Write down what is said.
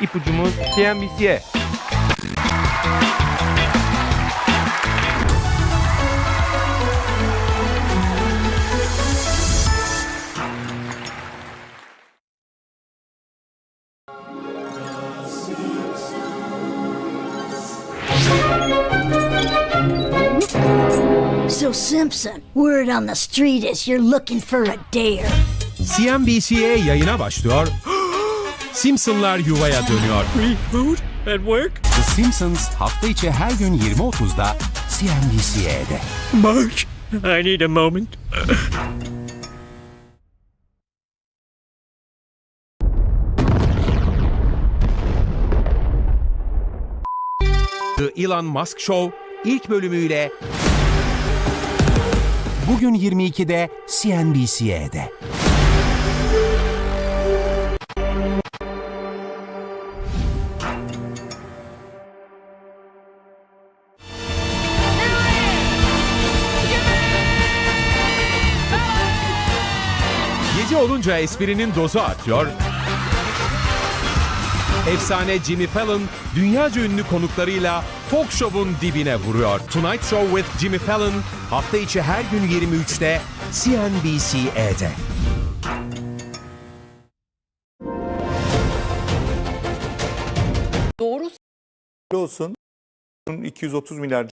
İpucumuz CNBC'ye. So, Simpson, word on the street is you're looking for a dare. CNBC'ye yayına başlıyor. Simpsonlar yuvaya dönüyor. Food at work? The Simpsons hafta içi her gün 20.30'da CNBC'de. Marge, I need a moment. The Elon Musk Show ilk bölümüyle bugün 22'de CNBC'de. Gece olunca esprinin dozu artıyor. Efsane Jimmy Fallon dünyaca ünlü konuklarıyla talk show'un dibine vuruyor. Tonight Show with Jimmy Fallon hafta içi her gün 23'te CNBC'de. Doğru olsun. 230 milyar